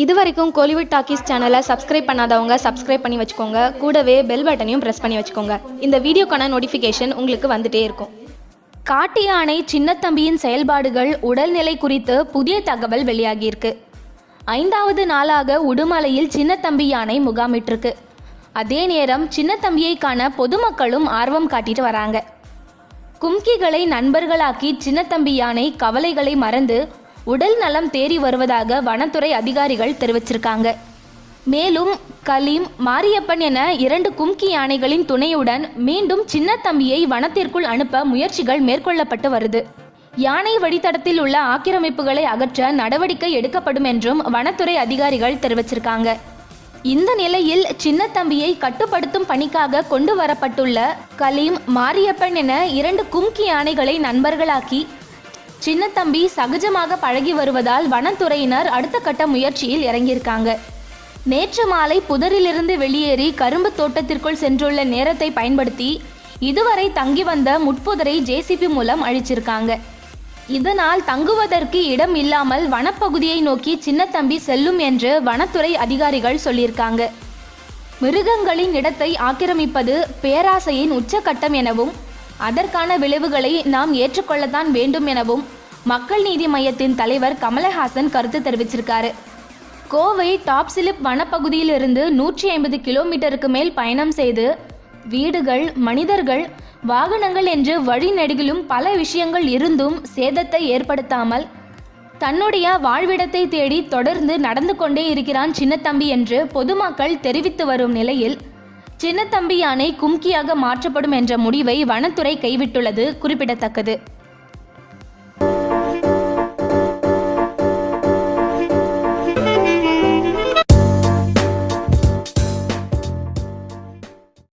இது வரைக்கும் கோலிவுட் டாக்கீஸ் சேனலை சப்ஸ்கிரைப் பண்ணாதவங்க சப்ஸ்கிரைப் பண்ணி வச்சுக்கோங்க. கூடவே பெல் பட்டனையும் ப்ரெஸ் பண்ணி வச்சுக்கோங்க. இந்த வீடியோக்கான நோட்டிஃபிகேஷன் உங்களுக்கு வந்துட்டே இருக்கும். காட்டு யானை சின்னத்தம்பியின் செயல்பாடுகள் உடல்நிலை குறித்து புதிய தகவல் வெளியாகியிருக்கு. ஐந்தாவது நாளாக உடுமலையில் சின்னத்தம்பி யானை முகாமிட்டிருக்கு. அதே நேரம் சின்னத்தம்பியை காண பொதுமக்களும் ஆர்வம் காட்டிட்டு வராங்க. கும்கிகளை நண்பர்களாக்கி சின்னத்தம்பி யானை கவலைகளை மறந்து உடல் நலம் தேறி வருவதாக வனத்துறை அதிகாரிகள் தெரிவிச்சிருக்காங்க. மேலும் கலீம் மாரியப்பன் என இரண்டு கும்கி யானைகளின் துணையுடன் மீண்டும் சின்னத்தம்பியை வனத்திற்குள் அனுப்ப முயற்சிகள் மேற்கொள்ளப்பட்டு வருது. யானை வழித்தடத்தில் உள்ள ஆக்கிரமிப்புகளை அகற்ற நடவடிக்கை எடுக்கப்படும் என்றும் வனத்துறை அதிகாரிகள் தெரிவிச்சிருக்காங்க. இந்த நிலையில் சின்னத்தம்பியை கட்டுப்படுத்தும் பணிக்காக கொண்டு வரப்பட்டுள்ள கலீம் மாரியப்பன் என இரண்டு கும்கி யானைகளை நண்பர்களாக்கி சின்னத்தம்பி சகஜமாக பழகி வருவதால் வனத்துறையினர் அடுத்த கட்ட முயற்சியில் இறங்கியிருக்காங்க. நேற்று மாலை புதரிலிருந்து வெளியேறி கரும்பு தோட்டத்திற்குள் சென்றுள்ள நேரத்தை பயன்படுத்தி இதுவரை தங்கி வந்த முட்புதரை ஜேசிபி மூலம் அழிச்சிருக்காங்க. இதனால் தங்குவதற்கு இடம் இல்லாமல் வனப்பகுதியை நோக்கி சின்னத்தம்பி செல்லும் என்று வனத்துறை அதிகாரிகள் சொல்லியிருக்காங்க. மிருகங்களின் இடத்தை ஆக்கிரமிப்பது பேராசையின் உச்சக்கட்டம் எனவும் அதற்கான விளைவுகளை நாம் ஏற்றுக்கொள்ளத்தான் வேண்டும் எனவும் மக்கள் நீதி மையத்தின் தலைவர் கமலஹாசன் கருத்து தெரிவிச்சிருக்காரு. கோவை டாப் சிலிப் வனப்பகுதியிலிருந்து நூற்றி ஐம்பது கிலோமீட்டருக்கு மேல் பயணம் செய்து வீடுகள் மனிதர்கள் வாகனங்கள் என்று வழிநெடுகிலும் பல விஷயங்கள் இருந்தும் சேதத்தை ஏற்படுத்தாமல் தன்னுடைய வாழ்விடத்தை தேடி தொடர்ந்து நடந்து கொண்டே இருக்கிறான் சின்னத்தம்பி என்று பொதுமக்கள் தெரிவித்து வரும் நிலையில் சின்னத்தம்பி யானை கும்கியாக மாற்றப்படும் என்ற முடிவை வனத்துறை கைவிட்டுள்ளது குறிப்பிடத்தக்கது.